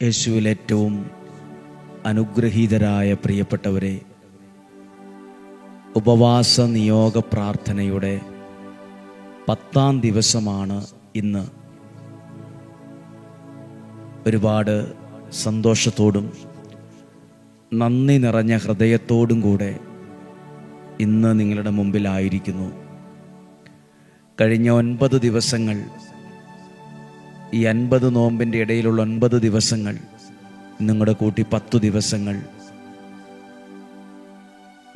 യേശുവിൽ ഏറ്റവും അനുഗ്രഹീതരായ പ്രിയപ്പെട്ടവരെ ഉപവാസ നിയോഗ പ്രാർത്ഥനയുടെ പത്താം ദിവസമാണ് ഇന്ന്. ഒരുപാട് സന്തോഷത്തോടും നന്ദി നിറഞ്ഞ ഹൃദയത്തോടും കൂടെ ഇന്ന് നിങ്ങളുടെ മുമ്പിലായിരിക്കുന്നു. കഴിഞ്ഞ ഒൻപത് ദിവസങ്ങൾ ഈ അൻപത് നോമ്പിന്റെ ഇടയിലുള്ള ഒൻപത് ദിവസങ്ങൾ നിങ്ങളുടെ കൂട്ടി പത്തു ദിവസങ്ങൾ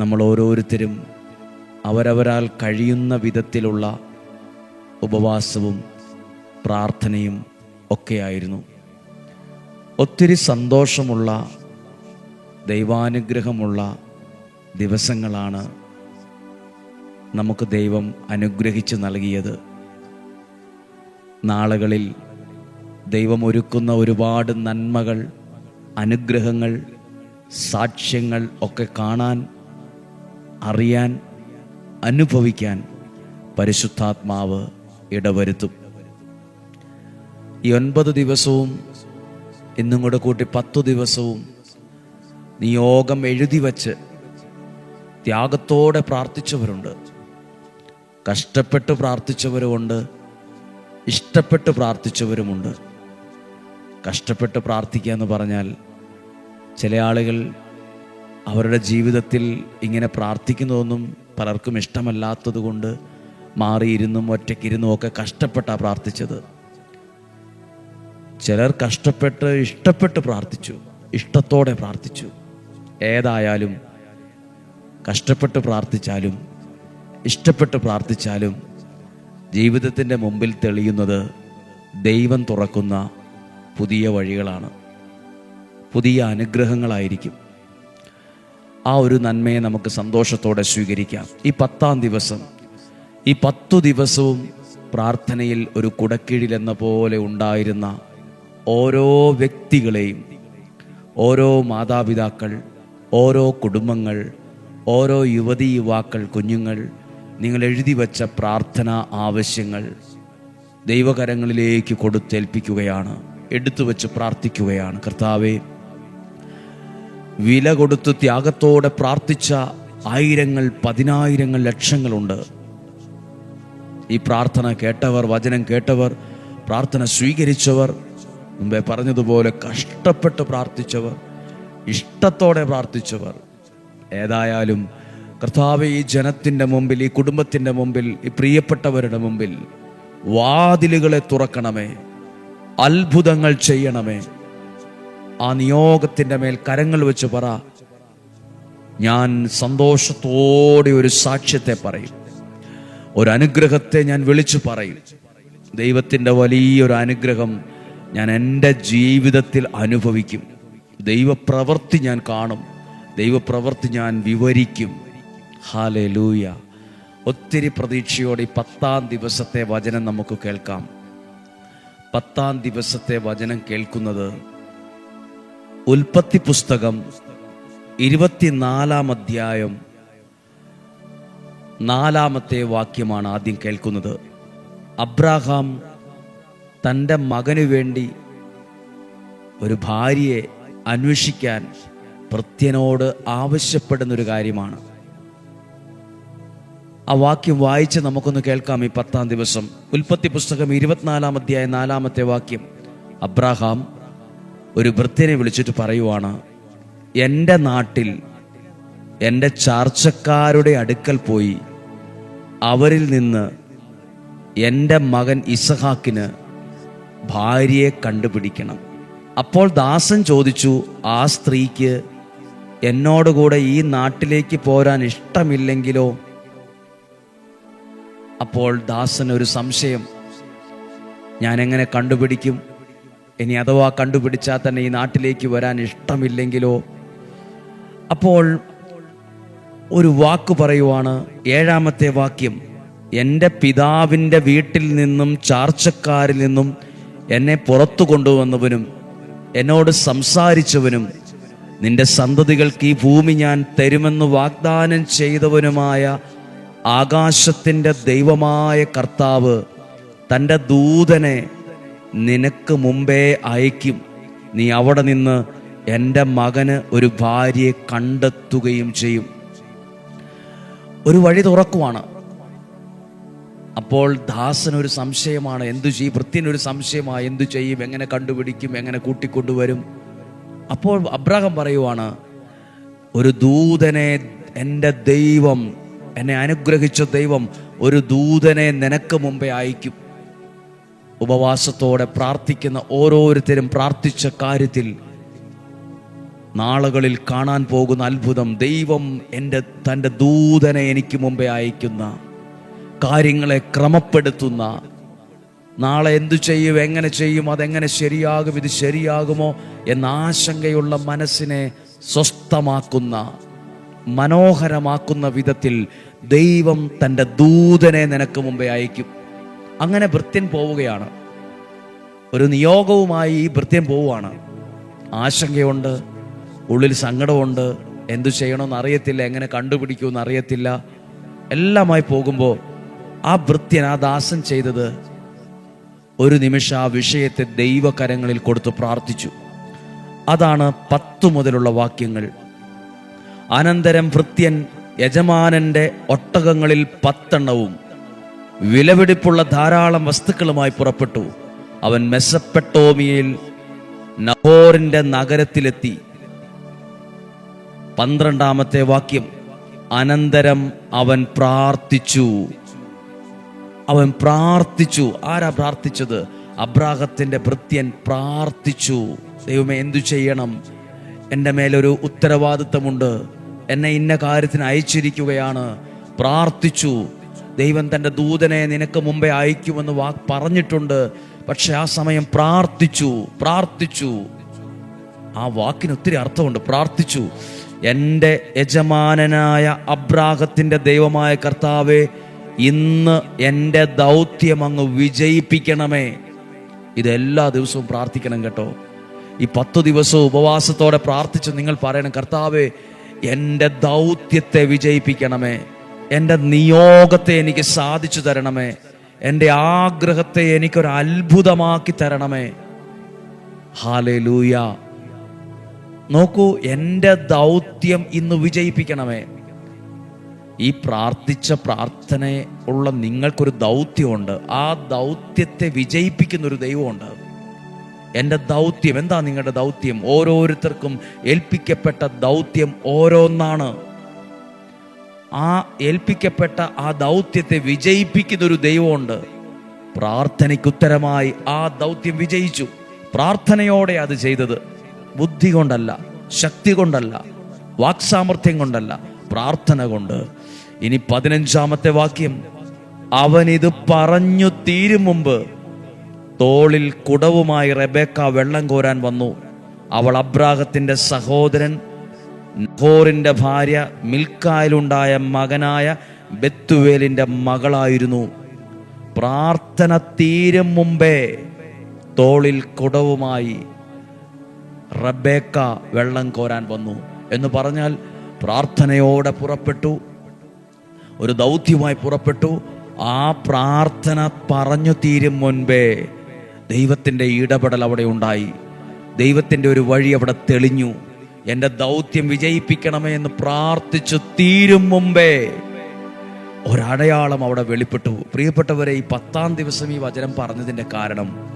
നമ്മൾ ഓരോരുത്തരും അവരവരാൽ കഴിയുന്ന വിധത്തിലുള്ള ഉപവാസവും പ്രാർത്ഥനയും ഒക്കെയായിരുന്നു ഒത്തിരി സന്തോഷമുള്ള ദൈവാനുഗ്രഹമുള്ള ദിവസങ്ങളാണ് നമുക്ക് ദൈവം അനുഗ്രഹിച്ച് നൽകിയത്. നാളുകളിൽ ദൈവം ഒരുക്കുന്ന ഒരുപാട് നന്മകൾ അനുഗ്രഹങ്ങൾ സാക്ഷ്യങ്ങൾ ഒക്കെ കാണാൻ അറിയാൻ അനുഭവിക്കാൻ പരിശുദ്ധാത്മാവ് ഇടവരുത്തും. ഈ ഒൻപത് ദിവസവും ഇന്നും കൂടെ കൂട്ടി പത്തു ദിവസവും നിയോഗം എഴുതി വച്ച് ത്യാഗത്തോടെ പ്രാർത്ഥിച്ചവരുണ്ട്. കഷ്ടപ്പെട്ട് പ്രാർത്ഥിച്ചവരുമുണ്ട് ഇഷ്ടപ്പെട്ട് പ്രാർത്ഥിച്ചവരുമുണ്ട്. കഷ്ടപ്പെട്ട് പ്രാർത്ഥിക്കുക എന്ന് പറഞ്ഞാൽ ചില ആളുകൾ അവരുടെ ജീവിതത്തിൽ ഇങ്ങനെ പ്രാർത്ഥിക്കുന്നതൊന്നും പലർക്കും ഇഷ്ടമല്ലാത്തത് കൊണ്ട് മാറിയിരുന്നും ഒറ്റയ്ക്കിരുന്നും ഒക്കെ കഷ്ടപ്പെട്ടാണ് പ്രാർത്ഥിച്ചത്. ചിലർ കഷ്ടപ്പെട്ട് ഇഷ്ടപ്പെട്ട് പ്രാർത്ഥിച്ചു ഇഷ്ടത്തോടെ പ്രാർത്ഥിച്ചു. ഏതായാലും കഷ്ടപ്പെട്ട് പ്രാർത്ഥിച്ചാലും ഇഷ്ടപ്പെട്ട് പ്രാർത്ഥിച്ചാലും ജീവിതത്തിന്റെ മുമ്പിൽ തെളിയുന്നത് ദൈവം തുറക്കുന്ന പുതിയ വഴികളാണ്. പുതിയ അനുഗ്രഹങ്ങളായിരിക്കും. ആ ഒരു നന്മയെ നമുക്ക് സന്തോഷത്തോടെ സ്വീകരിക്കാം. ഈ പത്താം ദിവസം ഈ പത്തു ദിവസവും പ്രാർത്ഥനയിൽ ഒരു കുടക്കീഴിൽ എന്ന പോലെ ഉണ്ടായിരുന്ന ഓരോ വ്യക്തികളെയും ഓരോ മാതാപിതാക്കൾ ഓരോ കുടുംബങ്ങൾ ഓരോ യുവതി യുവാക്കൾ കുഞ്ഞുങ്ങൾ നിങ്ങൾ എഴുതി വച്ച പ്രാർത്ഥന ആവശ്യങ്ങൾ ദൈവകരങ്ങളിലേക്ക് കൊടുത്തേൽപ്പിക്കുകയാണ്. എടുത്തു വെച്ച് പ്രാർത്ഥിക്കുകയാണ്. കർത്താവെ വില കൊടുത്ത് ത്യാഗത്തോടെ പ്രാർത്ഥിച്ച ആയിരങ്ങൾ പതിനായിരങ്ങൾ ലക്ഷങ്ങളുണ്ട്. ഈ പ്രാർത്ഥന കേട്ടവർ വചനം കേട്ടവർ പ്രാർത്ഥന സ്വീകരിച്ചവർ മുമ്പേ പറഞ്ഞതുപോലെ കഷ്ടപ്പെട്ട് പ്രാർത്ഥിച്ചവർ ഇഷ്ടത്തോടെ പ്രാർത്ഥിച്ചവർ. ഏതായാലും കർത്താവ് ഈ ജനത്തിന്റെ മുമ്പിൽ ഈ കുടുംബത്തിന്റെ മുമ്പിൽ ഈ പ്രിയപ്പെട്ടവരുടെ മുമ്പിൽ വാതിലുകളെ തുറക്കണമേ. അത്ഭുതങ്ങൾ ചെയ്യണമേ. ആ നിയോഗത്തിന്റെ മേൽ കരങ്ങൾ വെച്ച് പറ. ഞാൻ സന്തോഷത്തോടെ ഒരു സാക്ഷ്യത്തെ പറയും. ഒരു അനുഗ്രഹത്തെ ഞാൻ വിളിച്ചു പറയും. ദൈവത്തിന്റെ വലിയൊരു അനുഗ്രഹം ഞാൻ എന്റെ ജീവിതത്തിൽ അനുഭവിക്കും. ദൈവപ്രവൃത്തി ഞാൻ കാണും. ദൈവപ്രവൃത്തി ഞാൻ വിവരിക്കും. ഹാലെ ലൂയ ഒത്തിരി പ്രതീക്ഷയോടെ പത്താം ദിവസത്തെ വചനം നമുക്ക് കേൾക്കാം. പത്താം ദിവസത്തെ വചനം കേൾക്കുന്നത് ഉൽപ്പത്തി പുസ്തകം ഇരുപത്തിനാലാം അധ്യായം നാലാമത്തെ വാക്യമാണ് ആദ്യം കേൾക്കുന്നത്. അബ്രാഹാം തന്റെ മകനു വേണ്ടി ഒരു ഭാര്യയെ അന്വേഷിക്കാൻ ഭൃത്യനോട് ആവശ്യപ്പെടുന്നൊരു കാര്യമാണ്. ആ വാക്യം വായിച്ച് നമുക്കൊന്ന് കേൾക്കാം ഈ പത്താം ദിവസം. ഉൽപ്പത്തി പുസ്തകം ഇരുപത്തിനാലാം അധ്യായ നാലാമത്തെ വാക്യം. അബ്രാഹാം ഒരു വൃത്തിനെ വിളിച്ചിട്ട് പറയുവാണ് എന്റെ നാട്ടിൽ എന്റെ ചാർച്ചക്കാരുടെ അടുക്കൽ പോയി അവരിൽ നിന്ന് എന്റെ മകൻ ഇസഹാക്കിന് ഭാര്യയെ കണ്ടുപിടിക്കണം. അപ്പോൾ ദാസൻ ചോദിച്ചു ആ സ്ത്രീക്ക് എന്നോടുകൂടെ ഈ നാട്ടിലേക്ക് പോരാൻ ഇഷ്ടമില്ലെങ്കിലോ? അപ്പോൾ ദാസൻ ഒരു സംശയം. ഞാൻ എങ്ങനെ കണ്ടുപിടിക്കും? ഇനി അഥവാ കണ്ടുപിടിച്ചാൽ തന്നെ ഈ നാട്ടിലേക്ക് വരാൻ ഇഷ്ടമില്ലെങ്കിലോ? അപ്പോൾ ഒരു വാക്ക് പറയുവാണ് ഏഴാമത്തെ വാക്യം. എന്റെ പിതാവിന്റെ വീട്ടിൽ നിന്നും ചാർച്ചക്കാരിൽ നിന്നും എന്നെ പുറത്തു കൊണ്ടുവന്നവനും എന്നോട് സംസാരിച്ചവനും നിന്റെ സന്തതികൾക്ക് ഈ ഭൂമി ഞാൻ തരുമെന്ന് വാഗ്ദാനം ചെയ്തവനുമായ ആകാശത്തിന്റെ ദൈവമായ കർത്താവ് തന്റെ ദൂതനെ നിനക്ക് മുമ്പേ അയക്കും. നീ അവിടെ നിന്ന് എന്റെ മകന് ഒരു ഭാര്യയെ കണ്ടെത്തുകയും ചെയ്യും. ഒരു വഴി തുറക്കുവാണ്. അപ്പോൾ ദാസനൊരു സംശയമാണ് എന്തു ചെയ്യും? വൃത്തിനൊരു സംശയമാണ് എന്തു ചെയ്യും? എങ്ങനെ കണ്ടുപിടിക്കും? എങ്ങനെ കൂട്ടിക്കൊണ്ടുവരും? അപ്പോൾ അബ്രാഹം പറയുവാണ് ഒരു ദൂതനെ എന്റെ ദൈവം എന്നെ അനുഗ്രഹിച്ച ദൈവം ഒരു ദൂതനെ നിനക്ക് മുമ്പേ അയക്കും. ഉപവാസത്തോടെ പ്രാർത്ഥിക്കുന്ന ഓരോരുത്തരും പ്രാർത്ഥിച്ച കാര്യത്തിൽ നാളുകളിൽ കാണാൻ പോകുന്ന അത്ഭുതം ദൈവം എന്റെ തന്റെ ദൂതനെ എനിക്ക് മുമ്പേ അയക്കുന്ന കാര്യങ്ങളെ ക്രമപ്പെടുത്തുന്ന നാളെ എന്തു ചെയ്യും എങ്ങനെ ചെയ്യും അതെങ്ങനെ ശരിയാകും ഇത് ശരിയാകുമോ എന്ന ആശങ്കയുള്ള മനസ്സിനെ സ്വസ്ഥമാക്കുന്ന മനോഹരമാക്കുന്ന വിധത്തിൽ ദൈവം തന്റെ ദൂതനെ നിനക്ക് മുമ്പേ അയക്കും. അങ്ങനെ ഭൃത്യൻ പോവുകയാണ്. ഒരു നിയോഗവുമായി ഈ ഭൃത്യൻ പോവുകയാണ്. ആശങ്കയുണ്ട് ഉള്ളിൽ സങ്കടമുണ്ട് എന്തു ചെയ്യണമെന്ന് അറിയത്തില്ല എങ്ങനെ കണ്ടുപിടിക്കുമെന്ന് അറിയത്തില്ല. എല്ലാമായി പോകുമ്പോൾ ആ ഭൃത്യൻ ആ ദാസൻ ചെയ്തത് ഒരു നിമിഷം ആ വിഷയത്തെ ദൈവകരങ്ങളിൽ കൊടുത്ത് പ്രാർത്ഥിച്ചു. അതാണ് പത്തു മുതലുള്ള വാക്യങ്ങൾ. അനന്തരം ഭൃത്യൻ യജമാനന്റെ ഒട്ടകങ്ങളിൽ പത്തെണ്ണവും വിലപിടിപ്പുള്ള ധാരാളം വസ്തുക്കളുമായി പുറപ്പെട്ടു. അവൻ മെസ്സപ്പെട്ടോമിയയിൽ നഹോറിന്റെ നഗരത്തിലെത്തി. പന്ത്രണ്ടാമത്തെ വാക്യം അനന്തരം അവൻ പ്രാർത്ഥിച്ചു. അവൻ പ്രാർത്ഥിച്ചു. ആരാ പ്രാർത്ഥിച്ചത്? അബ്രാഹത്തിന്റെ ഭൃത്യൻ പ്രാർത്ഥിച്ചു. ദൈവമേ എന്തു ചെയ്യണം? എന്റെ മേലൊരു ഉത്തരവാദിത്തമുണ്ട്. എന്നെ ഇന്ന കാര്യത്തിന് അയച്ചിരിക്കുകയാണ്. പ്രാർത്ഥിച്ചു. ദൈവം തന്റെ ദൂതനെ നിനക്ക് മുമ്പേ അയക്കുമെന്ന് വാ പറഞ്ഞിട്ടുണ്ട്. പക്ഷെ ആ സമയം പ്രാർത്ഥിച്ചു. പ്രാർത്ഥിച്ചു. ആ വാക്കിന് ഒത്തിരി അർത്ഥമുണ്ട്. പ്രാർത്ഥിച്ചു. എന്റെ യജമാനനായ അബ്രാഹത്തിന്റെ ദൈവമായ കർത്താവെ ഇന്ന് എന്റെ ദൗത്യം അങ്ങ് വിജയിപ്പിക്കണമേ. ഇതെല്ലാ ദിവസവും പ്രാർത്ഥിക്കണം കേട്ടോ. ഈ പത്തു ദിവസവും ഉപവാസത്തോടെ പ്രാർത്ഥിച്ച് നിങ്ങൾ പറയണം കർത്താവെ എന്റെ ദൗത്യത്തെ വിജയിപ്പിക്കണമേ. എന്റെ നിയോഗത്തെ എനിക്ക് സാധിച്ചു തരണമേ. എന്റെ ആഗ്രഹത്തെ എനിക്കൊരു അത്ഭുതമാക്കി തരണമേ. ഹാലേ ലൂയ നോക്കൂ എന്റെ ദൗത്യം ഇന്ന് വിജയിപ്പിക്കണമേ. ഈ പ്രാർത്ഥിച്ച പ്രാർത്ഥന ഉള്ള നിങ്ങൾക്കൊരു ദൗത്യമുണ്ട്. ആ ദൗത്യത്തെ വിജയിപ്പിക്കുന്ന ഒരു ദൈവമുണ്ട്. എന്റെ ദൗത്യം എന്താ നിങ്ങളുടെ ദൗത്യം? ഓരോരുത്തർക്കും ഏൽപ്പിക്കപ്പെട്ട ദൗത്യം ഓരോന്നാണ്. ആ ഏൽപ്പിക്കപ്പെട്ട ആ ദൗത്യത്തെ വിജയിപ്പിക്കുന്ന ഒരു ദൈവമുണ്ട്. പ്രാർത്ഥനയ്ക്ക് ഉത്തരമായി ആ ദൗത്യം വിജയിച്ചു. പ്രാർത്ഥനയോടെ അത് ചെയ്തത് ബുദ്ധി കൊണ്ടല്ല ശക്തി കൊണ്ടല്ല വാക്സാമർഥ്യം കൊണ്ടല്ല പ്രാർത്ഥന കൊണ്ട്. ഇനി പതിനഞ്ചാമത്തെ വാക്യം. അവൻ ഇത് പറഞ്ഞു തീരും മുമ്പ് തോളിൽ കുടവുമായി റെബേക്ക വെള്ളം കോരാൻ വന്നു. അവൾ അബ്രാഹത്തിന്റെ സഹോദരൻ നഹോറിന്റെ ഭാര്യ മിൽക്കായിലുണ്ടായ മകനായ ബെത്തുവേലിന്റെ മകളായിരുന്നു. പ്രാർത്ഥന തീരും മുമ്പേ തോളിൽ കുടവുമായി റബേക്ക വെള്ളം കോരാൻ വന്നു എന്ന് പറഞ്ഞാൽ പ്രാർത്ഥനയോടെ പുറപ്പെട്ടു. ഒരു ദൗത്യമായി പുറപ്പെട്ടു. ആ പ്രാർത്ഥന പറഞ്ഞു തീരും മുൻപേ ദൈവത്തിന്റെ ഇടപെടൽ അവിടെ ഉണ്ടായി. ദൈവത്തിന്റെ ഒരു വഴി അവിടെ തെളിഞ്ഞു. എന്റെ ദൗത്യം വിജയിപ്പിക്കണമേ എന്ന് പ്രാർത്ഥിച്ചു തീരും മുമ്പേ ഒരടയാളം അവിടെ വെളിപ്പെട്ടു. പ്രിയപ്പെട്ടവരെ ഈ പത്താം ദിവസം ഈ വചനം പറഞ്ഞതിന്റെ കാരണം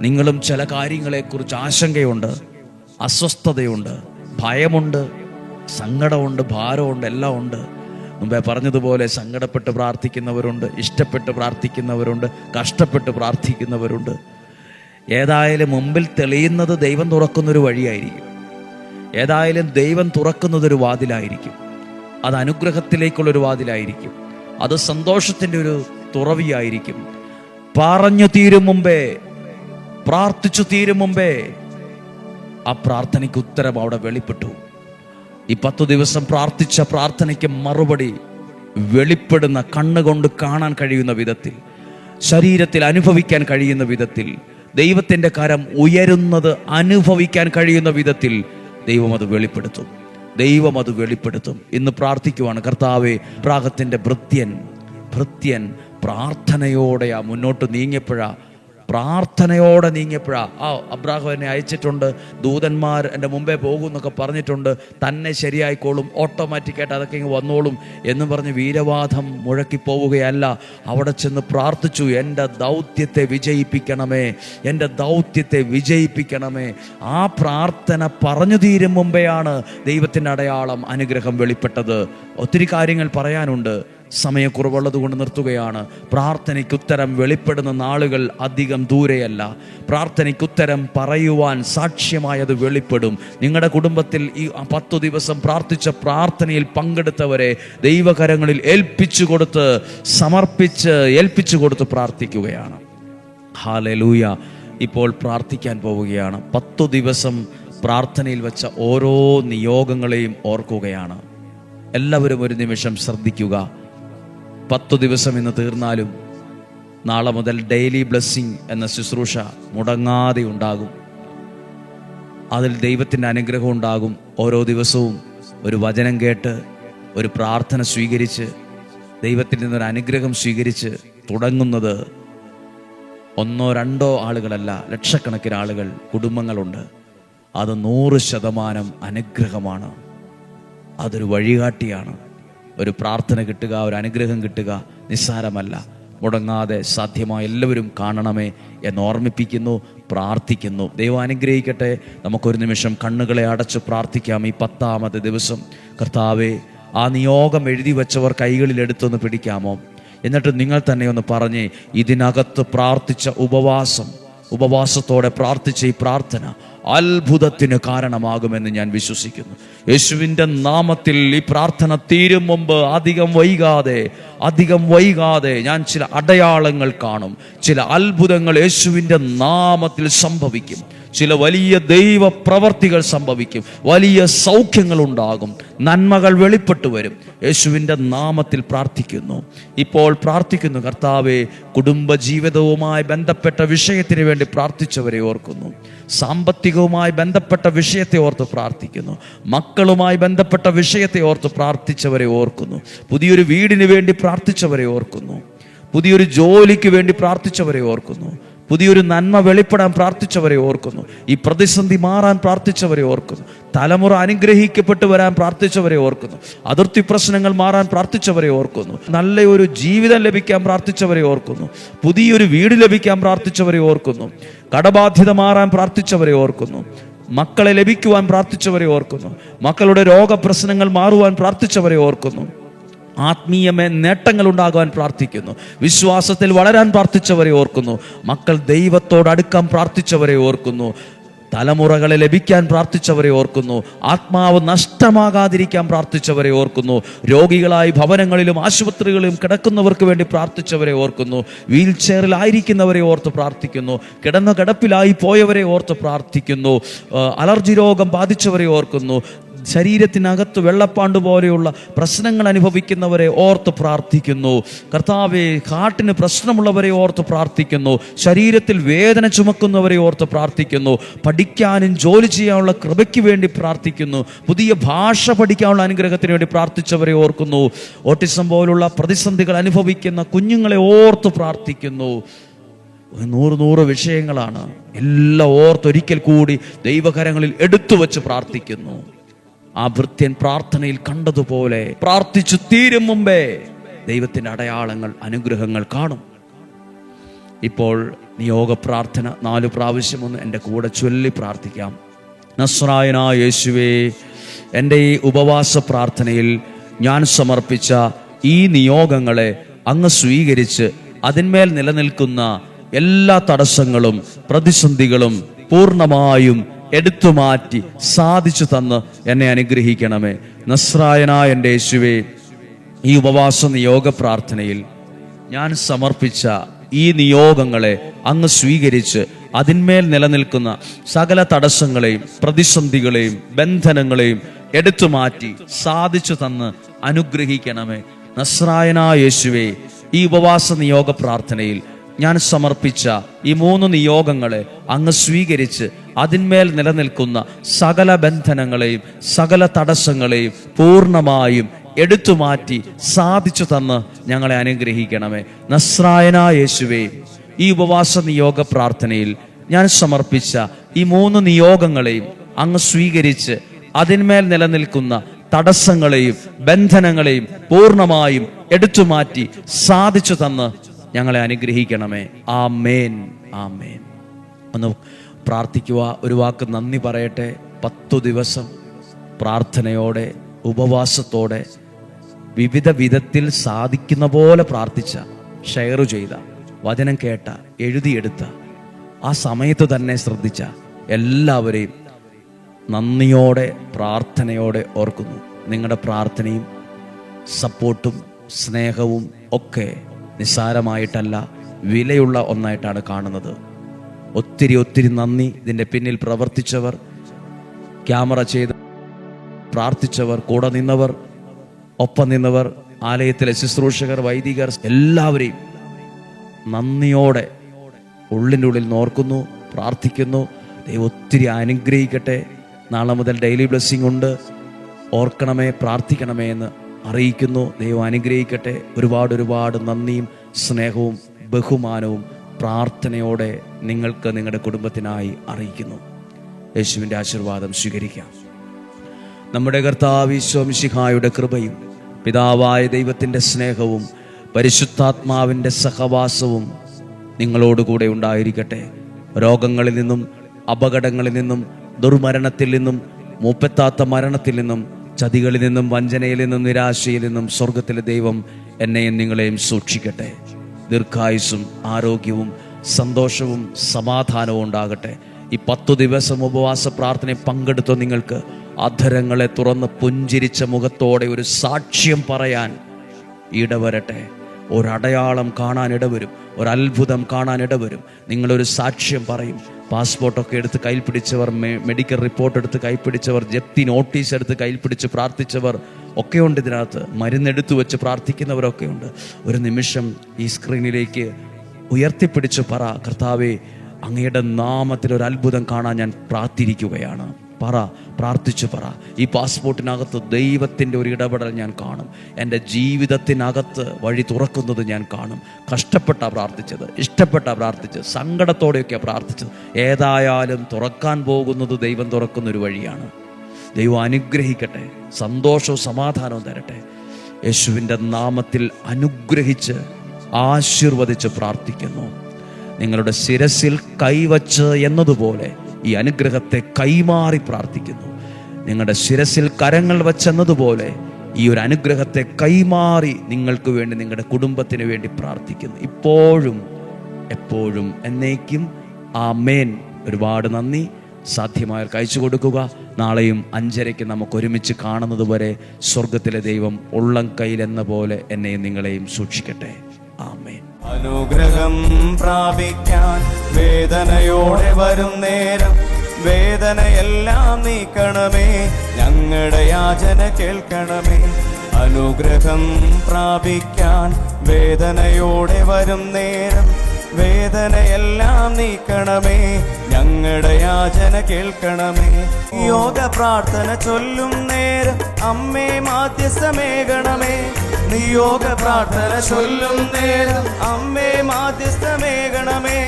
നിങ്ങളും ചില കാര്യങ്ങളെക്കുറിച്ച് ആശങ്കയുണ്ട് അസ്വസ്ഥതയുണ്ട് ഭയമുണ്ട് സങ്കടമുണ്ട് ഭാരമുണ്ട് എല്ലാം ഉണ്ട് മുമ്പേ പറഞ്ഞതുപോലെ സങ്കടപ്പെട്ട് പ്രാർത്ഥിക്കുന്നവരുണ്ട് ഇഷ്ടപ്പെട്ട് പ്രാർത്ഥിക്കുന്നവരുണ്ട് കഷ്ടപ്പെട്ട് പ്രാർത്ഥിക്കുന്നവരുണ്ട്. ഏതായാലും മുമ്പിൽ തെളിയുന്നത് ദൈവം തുറക്കുന്നൊരു വഴിയായിരിക്കും. ഏതായാലും ദൈവം തുറക്കുന്നതൊരു വാതിലായിരിക്കും. അത് അനുഗ്രഹത്തിലേക്കുള്ളൊരു വാതിലായിരിക്കും. അത് സന്തോഷത്തിന്റെ ഒരു തുറവിയായിരിക്കും. പറഞ്ഞു തീരും മുമ്പേ പ്രാർത്ഥിച്ചു തീരും മുമ്പേ ആ പ്രാർത്ഥനയ്ക്ക് ഉത്തരം അവിടെ വെളിപ്പെട്ടു. ഈ പത്തു ദിവസം പ്രാർത്ഥിച്ച പ്രാർത്ഥനയ്ക്ക് മറുപടി വെളിപ്പെടുന്ന കണ്ണുകൊണ്ട് കാണാൻ കഴിയുന്ന വിധത്തിൽ ശരീരത്തിൽ അനുഭവിക്കാൻ കഴിയുന്ന വിധത്തിൽ ദൈവത്തിന്റെ കരം ഉയരുന്നത് അനുഭവിക്കാൻ കഴിയുന്ന വിധത്തിൽ ദൈവം അത് വെളിപ്പെടുത്തും. ദൈവം അത് വെളിപ്പെടുത്തും. ഇന്ന് പ്രാർത്ഥിക്കുവാണ് കർത്താവെ പ്രാഗത്തിന്റെ ഭൃത്യൻ ഭൃത്യൻ പ്രാർത്ഥനയോടെ ആ മുന്നോട്ട് നീങ്ങിയപ്പോഴാ പ്രാർത്ഥനയോടെ നീങ്ങിയപ്പോഴാ ആ അബ്രാഹം എന്നെ അയച്ചിട്ടുണ്ട് ദൂതന്മാർ എന്റെ മുമ്പേ പോകും എന്നൊക്കെ പറഞ്ഞിട്ടുണ്ട് തന്നെ ശരിയായിക്കോളും ഓട്ടോമാറ്റിക്കായിട്ട് അതൊക്കെ ഇങ്ങ് വന്നോളും എന്ന് പറഞ്ഞ് വീരവാദം മുഴക്കിപ്പോവുകയല്ല. അവിടെ ചെന്ന് പ്രാർത്ഥിച്ചു എന്റെ ദൗത്യത്തെ വിജയിപ്പിക്കണമേ എന്റെ ദൗത്യത്തെ വിജയിപ്പിക്കണമേ. ആ പ്രാർത്ഥന പറഞ്ഞു തീരും മുമ്പെയാണ് ദൈവത്തിന്റെ അടയാളം അനുഗ്രഹം വെളിപ്പെട്ടത്. ഒത്തിരി കാര്യങ്ങൾ പറയാനുണ്ട്. സമയക്കുറവുള്ളത് കൊണ്ട് നിർത്തുകയാണ്. പ്രാർത്ഥനയ്ക്ക് ഉത്തരം വെളിപ്പെടുന്ന നാളുകൾ അധികം ദൂരെയല്ല. പ്രാർത്ഥനയ്ക്ക് ഉത്തരം പറയുവാൻ സാക്ഷ്യമായത് വെളിപ്പെടും. നിങ്ങളുടെ കുടുംബത്തിൽ ഈ പത്തു ദിവസം പ്രാർത്ഥിച്ച പ്രാർത്ഥനയിൽ പങ്കെടുത്തവരെ ദൈവകരങ്ങളിൽ ഏൽപ്പിച്ചു കൊടുത്ത് സമർപ്പിച്ച് ഏൽപ്പിച്ചു കൊടുത്ത് പ്രാർത്ഥിക്കുകയാണ്. ഹാലലൂയ. ഇപ്പോൾ പ്രാർത്ഥിക്കാൻ പോവുകയാണ്. പത്തു ദിവസം പ്രാർത്ഥനയിൽ വെച്ച ഓരോ നിയോഗങ്ങളെയും ഓർക്കുകയാണ്. എല്ലാവരും ഒരു നിമിഷം ശ്രദ്ധിക്കുക. പത്തു ദിവസം ഇന്ന് തീർന്നാലും നാളെ മുതൽ ഡെയിലി ബ്ലെസ്സിങ് എന്ന ശുശ്രൂഷ മുടങ്ങാതെ ഉണ്ടാകും. അതിൽ ദൈവത്തിന്റെ അനുഗ്രഹം ഉണ്ടാകും. ഓരോ ദിവസവും ഒരു വചനം കേട്ട് ഒരു പ്രാർത്ഥന സ്വീകരിച്ച് ദൈവത്തിൽ ഒരു അനുഗ്രഹം സ്വീകരിച്ച് തുടങ്ങുന്നത് ഒന്നോ രണ്ടോ ആളുകളല്ല ലക്ഷക്കണക്കിന് ആളുകൾ കുടുംബങ്ങളുണ്ട്. അത് നൂറ് ശതമാനം അനുഗ്രഹമാണ്. അതൊരു വഴികാട്ടിയാണ്. ഒരു പ്രാർത്ഥന കിട്ടുക ഒരു അനുഗ്രഹം കിട്ടുക നിസ്സാരമല്ല. മുടങ്ങാതെ സാധ്യമായ എല്ലാവരും കാണണമേ എന്ന് ഓർമ്മിപ്പിക്കുന്നു പ്രാർത്ഥിക്കുന്നു. ദൈവം അനുഗ്രഹിക്കട്ടെ. നമുക്കൊരു നിമിഷം കണ്ണുകളെ അടച്ച് പ്രാർത്ഥിക്കാം ഈ പത്താമത്തെ ദിവസം. കർത്താവെ ആ നിയോഗം എഴുതി വെച്ചവർ കൈകളിൽ എടുത്തൊന്ന് പിടിക്കാമോ? എന്നിട്ട് നിങ്ങൾ തന്നെ ഒന്ന് പറഞ്ഞ് ഇതിനകത്ത് പ്രാർത്ഥിച്ച ഉപവാസം ഉപവാസത്തോടെ പ്രാർത്ഥിച്ച ഈ പ്രാർത്ഥന അത്ഭുതത്തിന് കാരണമാകുമെന്ന് ഞാൻ വിശ്വസിക്കുന്നു. യേശുവിന്റെ നാമത്തിൽ ഈ പ്രാർത്ഥന തീരും മുമ്പ് അധികം വൈകാതെ അധികം വൈകാതെ ഞാൻ ചില അടയാളങ്ങൾ കാണും. ചില അത്ഭുതങ്ങൾ യേശുവിന്റെ നാമത്തിൽ സംഭവിക്കും. ചില വലിയ ദൈവ പ്രവർത്തികൾ സംഭവിക്കും. വലിയ സൗഖ്യങ്ങൾ ഉണ്ടാകും നന്മകൾ വെളിപ്പെട്ടു വരും. യേശുവിന്റെ നാമത്തിൽ പ്രാർത്ഥിക്കുന്നു. ഇപ്പോൾ പ്രാർത്ഥിക്കുന്നു കർത്താവെ കുടുംബജീവിതവുമായി ബന്ധപ്പെട്ട വിഷയത്തിന് വേണ്ടി പ്രാർത്ഥിച്ചവരെ ഓർക്കുന്നു. സാമ്പത്തികവുമായി ബന്ധപ്പെട്ട വിഷയത്തെ ഓർത്ത് പ്രാർത്ഥിക്കുന്നു. മക്കളുമായി ബന്ധപ്പെട്ട വിഷയത്തെ ഓർത്ത് പ്രാർത്ഥിച്ചവരെ ഓർക്കുന്നു. പുതിയൊരു വീടിന് വേണ്ടി പ്രാർത്ഥിച്ചവരെ ഓർക്കുന്നു. പുതിയൊരു ജോലിക്ക് വേണ്ടി പ്രാർത്ഥിച്ചവരെ ഓർക്കുന്നു. പുതിയൊരു നന്മ വെളിപ്പെടാൻ പ്രാർത്ഥിച്ചവരെ ഓർക്കുന്നു. ഈ പ്രതിസന്ധി മാറാൻ പ്രാർത്ഥിച്ചവരെ ഓർക്കുന്നു. തലമുറ അനുഗ്രഹിക്കപ്പെട്ടു വരാൻ പ്രാർത്ഥിച്ചവരെ ഓർക്കുന്നു. അതിർത്തി പ്രശ്നങ്ങൾ മാറാൻ പ്രാർത്ഥിച്ചവരെ ഓർക്കുന്നു. നല്ലൊരു ജീവിതം ലഭിക്കാൻ പ്രാർത്ഥിച്ചവരെ ഓർക്കുന്നു. പുതിയൊരു വീട് ലഭിക്കാൻ പ്രാർത്ഥിച്ചവരെ ഓർക്കുന്നു. കടബാധ്യത മാറാൻ പ്രാർത്ഥിച്ചവരെ ഓർക്കുന്നു. മക്കളെ ലഭിക്കുവാൻ പ്രാർത്ഥിച്ചവരെ ഓർക്കുന്നു. മക്കളുടെ രോഗപ്രശ്നങ്ങൾ മാറുവാൻ പ്രാർത്ഥിച്ചവരെ ഓർക്കുന്നു. ആത്മീയമേ നേട്ടങ്ങൾ ഉണ്ടാകുവാൻ പ്രാർത്ഥിക്കുന്നു. വിശ്വാസത്തിൽ വളരാൻ പ്രാർത്ഥിച്ചവരെ ഓർക്കുന്നു. മക്കൾ ദൈവത്തോട് അടുക്കാൻ പ്രാർത്ഥിച്ചവരെ ഓർക്കുന്നു. തലമുറകളെ ലഭിക്കാൻ പ്രാർത്ഥിച്ചവരെ ഓർക്കുന്നു. ആത്മാവ് നഷ്ടമാകാതിരിക്കാൻ പ്രാർത്ഥിച്ചവരെ ഓർക്കുന്നു. രോഗികളായി ഭവനങ്ങളിലും ആശുപത്രികളിലും കിടക്കുന്നവർക്ക് വേണ്ടി പ്രാർത്ഥിച്ചവരെ ഓർക്കുന്നു. വീൽ ചെയറിലായിരിക്കുന്നവരെ ഓർത്ത് പ്രാർത്ഥിക്കുന്നു. കിടന്ന കിടപ്പിലായി പോയവരെ ഓർത്ത് പ്രാർത്ഥിക്കുന്നു. അലർജി രോഗം ബാധിച്ചവരെ ഓർക്കുന്നു. ശരീരത്തിനകത്ത് വെള്ളപ്പാണ്ട് പോലെയുള്ള പ്രശ്നങ്ങൾ അനുഭവിക്കുന്നവരെ ഓർത്ത് പ്രാർത്ഥിക്കുന്നു. കർത്താവെ കാട്ടിന് പ്രശ്നമുള്ളവരെ ഓർത്ത് പ്രാർത്ഥിക്കുന്നു. ശരീരത്തിൽ വേദന ചുമക്കുന്നവരെ ഓർത്ത് പ്രാർത്ഥിക്കുന്നു. പഠിക്കാനും ജോലി ചെയ്യാനുള്ള കൃപയ്ക്ക് വേണ്ടി പ്രാർത്ഥിക്കുന്നു. പുതിയ ഭാഷ പഠിക്കാനുള്ള അനുഗ്രഹത്തിന് വേണ്ടി പ്രാർത്ഥിച്ചവരെ ഓർക്കുന്നു. ഓട്ടിസം പോലുള്ള പ്രതിസന്ധികൾ അനുഭവിക്കുന്ന കുഞ്ഞുങ്ങളെ ഓർത്ത് പ്രാർത്ഥിക്കുന്നു. നൂറ് നൂറ് വിഷയങ്ങളാണ്. എല്ലാം ഓർത്തൊരിക്കൽ കൂടി ദൈവകരങ്ങളിൽ എടുത്തു വച്ച് പ്രാർത്ഥിക്കുന്നു. ആ ഭൃത്യൻ പ്രാർത്ഥനയിൽ കണ്ടതുപോലെ പ്രാർത്ഥിച്ചു തീരും മുമ്പേ ദൈവത്തിന്റെ അടയാളങ്ങൾ അനുഗ്രഹങ്ങൾ കാണും. ഇപ്പോൾ നിയോഗ പ്രാർത്ഥന നാലു പ്രാവശ്യം ഒന്ന് എന്റെ കൂടെ ചൊല്ലി പ്രാർത്ഥിക്കാം. നസ്രായന യേശുവേ എന്റെ ഈ ഉപവാസ പ്രാർത്ഥനയിൽ ഞാൻ സമർപ്പിച്ച ഈ നിയോഗങ്ങളെ അങ്ങ് സ്വീകരിച്ച് അതിന്മേൽ നിലനിൽക്കുന്ന എല്ലാ തടസ്സങ്ങളും പ്രതിസന്ധികളും പൂർണമായും എടുത്തു മാറ്റി സാധിച്ചു തന്ന് എന്നെ അനുഗ്രഹിക്കണമേ. നസ്രായനായ എന്റെ യേശുവേ ഈ ഉപവാസ നിയോഗ പ്രാർത്ഥനയിൽ ഞാൻ സമർപ്പിച്ച ഈ നിയോഗങ്ങളെ അങ്ങ് സ്വീകരിച്ച് അതിന്മേൽ നിലനിൽക്കുന്ന സകല തടസ്സങ്ങളെയും പ്രതിസന്ധികളെയും ബന്ധനങ്ങളെയും എടുത്തു മാറ്റി സാധിച്ചു തന്ന് അനുഗ്രഹിക്കണമേ. നസ്രായനായ യേശുവേ ഈ ഉപവാസ നിയോഗ പ്രാർത്ഥനയിൽ ഞാൻ സമർപ്പിച്ച ഈ മൂന്ന് നിയോഗങ്ങളെ അങ്ങ് സ്വീകരിച്ച് അതിന്മേൽ നിലനിൽക്കുന്ന സകല ബന്ധനങ്ങളെയും സകല തടസ്സങ്ങളെയും പൂർണമായും എടുത്തു മാറ്റി സാധിച്ചു തന്ന് ഞങ്ങളെ അനുഗ്രഹിക്കണമേ. നസ്രായന യേശുവേ ഈ ഉപവാസ നിയോഗ പ്രാർത്ഥനയിൽ ഞാൻ സമർപ്പിച്ച ഈ മൂന്ന് നിയോഗങ്ങളെയും അങ്ങ് സ്വീകരിച്ച് അതിന്മേൽ നിലനിൽക്കുന്ന തടസ്സങ്ങളെയും ബന്ധനങ്ങളെയും പൂർണമായും എടുത്തുമാറ്റി സാധിച്ചു തന്ന് ഞങ്ങളെ അനുഗ്രഹിക്കണമേ. ആ മേൻ ആ മേൻ ഒന്ന് പ്രാർത്ഥിക്കുക. ഒരു വാക്ക് നന്ദി പറയട്ടെ. പത്തു ദിവസം പ്രാർത്ഥനയോടെ ഉപവാസത്തോടെ വിവിധ വിധത്തിൽ സാധിക്കുന്ന പോലെ പ്രാർത്ഥിച്ച ഷെയർ ചെയ്ത വചനം കേട്ട എഴുതിയെടുത്ത ആ സമയത്ത് തന്നെ ശ്രദ്ധിച്ച എല്ലാവരെയും നന്ദിയോടെ പ്രാർത്ഥനയോടെ ഓർക്കുന്നു. നിങ്ങളുടെ പ്രാർത്ഥനയും സപ്പോർട്ടും സ്നേഹവും ഒക്കെ നിസ്സാരമായിട്ടല്ല വിലയുള്ള ഒന്നായിട്ടാണ് കാണുന്നത്. ഒത്തിരി ഒത്തിരി നന്ദി. ഇതിന്റെ പിന്നിൽ പ്രവർത്തിച്ചവർ ക്യാമറ ചെയ്ത് പ്രാർത്ഥിച്ചവർ കൂടെ നിന്നവർ ഒപ്പം നിന്നവർ ആലയത്തിലെ ശുശ്രൂഷകർ വൈദികർ എല്ലാവരെയും നന്ദിയോടെ ഉള്ളിന്റെ ഉള്ളിൽ നോർക്കുന്നു പ്രാർത്ഥിക്കുന്നു. ദൈവം ഒത്തിരി അനുഗ്രഹിക്കട്ടെ. നാളെ മുതൽ ഡെയിലി ബ്ലെസ്സിങ് ഉണ്ട്. ഓർക്കണമേ പ്രാർത്ഥിക്കണമേ എന്ന് അറിയിക്കുന്നു. ദൈവം അനുഗ്രഹിക്കട്ടെ. ഒരുപാട് ഒരുപാട് നന്ദിയും സ്നേഹവും ബഹുമാനവും പ്രാർത്ഥനയോടെ നിങ്ങൾക്ക് നിങ്ങളുടെ കുടുംബത്തിനായി അറിയിക്കുന്നു. യേശുവിന്റെ ആശീർവാദം സ്വീകരിക്കാം. നമ്മുടെ കർത്താവ് ഈശോമിശിഹായുടെ കൃപയും പിതാവായ ദൈവത്തിന്റെ സ്നേഹവും പരിശുദ്ധാത്മാവിന്റെ സഹവാസവും നിങ്ങളോടുകൂടെ ഉണ്ടായിരിക്കട്ടെ. രോഗങ്ങളിൽ നിന്നും അപകടങ്ങളിൽ നിന്നും ദുർമരണത്തിൽ നിന്നും മൂപ്പത്താത്ത മരണത്തിൽ നിന്നും ചതികളിൽ നിന്നും വഞ്ചനയിൽ നിന്നും നിരാശയിൽ നിന്നും സ്വർഗത്തിലെ ദൈവം എന്നെയും നിങ്ങളെയും സൂക്ഷിക്കട്ടെ. ദീർഘായുസ്സും ആരോഗ്യവും സന്തോഷവും സമാധാനവും ഉണ്ടാകട്ടെ. ഈ പത്തു ദിവസം ഉപവാസ പ്രാർത്ഥനയിൽ പങ്കെടുത്ത നിങ്ങൾക്ക് അധരങ്ങളെ തുറന്ന് പുഞ്ചിരിച്ച മുഖത്തോടെ ഒരു സാക്ഷ്യം പറയാൻ ഇടവരട്ടെ. ഒരടയാളം കാണാൻ ഇടവരും. ഒരത്ഭുതം കാണാൻ ഇടവരും. നിങ്ങളൊരു സാക്ഷ്യം പറയും. പാസ്പോർട്ടൊക്കെ എടുത്ത് കയ്യിൽ പിടിച്ചവർ മെഡിക്കൽ റിപ്പോർട്ട് എടുത്ത് കൈ പിടിച്ചവർ ജപ്തി നോട്ടീസ് എടുത്ത് കയ്യിൽ പിടിച്ച് പ്രാർത്ഥിച്ചവർ ഒക്കെയുണ്ട് ഇതിനകത്ത്. മരുന്നെടുത്ത് വെച്ച് പ്രാർത്ഥിക്കുന്നവരൊക്കെ ഉണ്ട്. ഒരു നിമിഷം ഈ സ്ക്രീനിലേക്ക് ഉയർത്തിപ്പിടിച്ച് പറ കർത്താവെ അങ്ങയുടെ നാമത്തിൽ ഒരു അത്ഭുതം കാണാൻ ഞാൻ പ്രാർത്ഥിരിക്കുകയാണ്. പറ പ്രാർത്ഥിച്ചു പറ. ഈ പാസ്പോർട്ടിനകത്ത് ദൈവത്തിന്റെ ഒരു ഇടപെടൽ ഞാൻ കാണും. എന്റെ ജീവിതത്തിനകത്ത് വഴി തുറക്കുന്നത് ഞാൻ കാണും. കഷ്ടപ്പെട്ട പ്രാർത്ഥിച്ചത് ഇഷ്ടപ്പെട്ട പ്രാർത്ഥിച്ചത് സങ്കടത്തോടെയൊക്കെ പ്രാർത്ഥിച്ചത്. ഏതായാലും തുറക്കാൻ പോകുന്നത് ദൈവം തുറക്കുന്നൊരു വഴിയാണ്. ദൈവം അനുഗ്രഹിക്കട്ടെ സന്തോഷവും സമാധാനവും തരട്ടെ. യേശുവിന്റെ നാമത്തിൽ അനുഗ്രഹിച്ച് ആശീർവദിച്ച് പ്രാർത്ഥിക്കുന്നു. നിങ്ങളുടെ ശിരസിൽ കൈവച്ച് എന്നതുപോലെ ഈ അനുഗ്രഹത്തെ കൈമാറി പ്രാർത്ഥിക്കുന്നു. നിങ്ങളുടെ ശിരസിൽ കരങ്ങൾ വച്ചെന്നതുപോലെ ഈ ഒരു അനുഗ്രഹത്തെ കൈമാറി നിങ്ങൾക്ക് വേണ്ടി നിങ്ങളുടെ കുടുംബത്തിന് വേണ്ടി പ്രാർത്ഥിക്കുന്നു. ഇപ്പോഴും എപ്പോഴും എന്നേക്കും ആ മേൻ ഒരുപാട് നന്ദി. സാധ്യമായാൽ കഴിച്ചു കൊടുക്കുക. നാളെയും അഞ്ചരയ്ക്ക് നമുക്ക് ഒരുമിച്ച് കാണുന്നത് വരെ സ്വർഗത്തിലെ ദൈവം ഉള്ളം കയ്യിലെന്ന പോലെ എന്നെയും നിങ്ങളെയും സൂക്ഷിക്കട്ടെ. ആമേ അനുഗ്രഹം പ്രാപിക്കാൻ വേദനയോടെ വരും നേരം. വേദനയെല്ലാം നീക്കണമേ. ഞങ്ങളുടെ യാചന കേൾക്കണമേ. അനുഗ്രഹം പ്രാപിക്കാൻ വേദനയോടെ വരും നേരം. വേദനയെല്ലാം നീക്കണമേ. ഞങ്ങളുടെ യാചന കേൾക്കണമേ. യോഗ പ്രാർത്ഥന ചൊല്ലും നേരം അമ്മേ മാധ്യസ്ഥമേകണമേ. നിയോഗ പ്രാർത്ഥന ചൊല്ലും നേരം അമ്മേ മാധ്യസ്ഥമേകണമേ.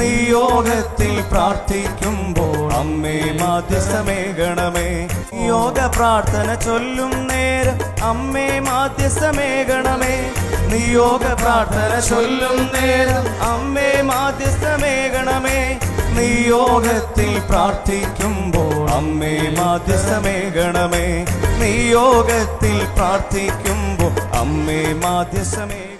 നിയോഗത്തിൽ പ്രാർത്ഥിക്കുമ്പോൾ അമ്മേ മാധ്യസ്ഥമേകണമേ. യോഗ പ്രാർത്ഥന ചൊല്ലും നേരം. അമ്മേ മാധ്യസ്ഥമേകണമേ. നിയോഗ പ്രാർത്ഥന ചൊല്ലും നേരം. അമ്മേ മാധ്യസ്ഥമേകണമേ. നിയോഗത്തിൽ പ്രാർത്ഥിക്കുമ്പോൾ അമ്മേ മാധ്യസ്ഥമേകണമേ. നിയോഗത്തിൽ പ്രാർത്ഥിക്കുമ്പോൾ അമ്മേ മാധ്യസ്ഥമേ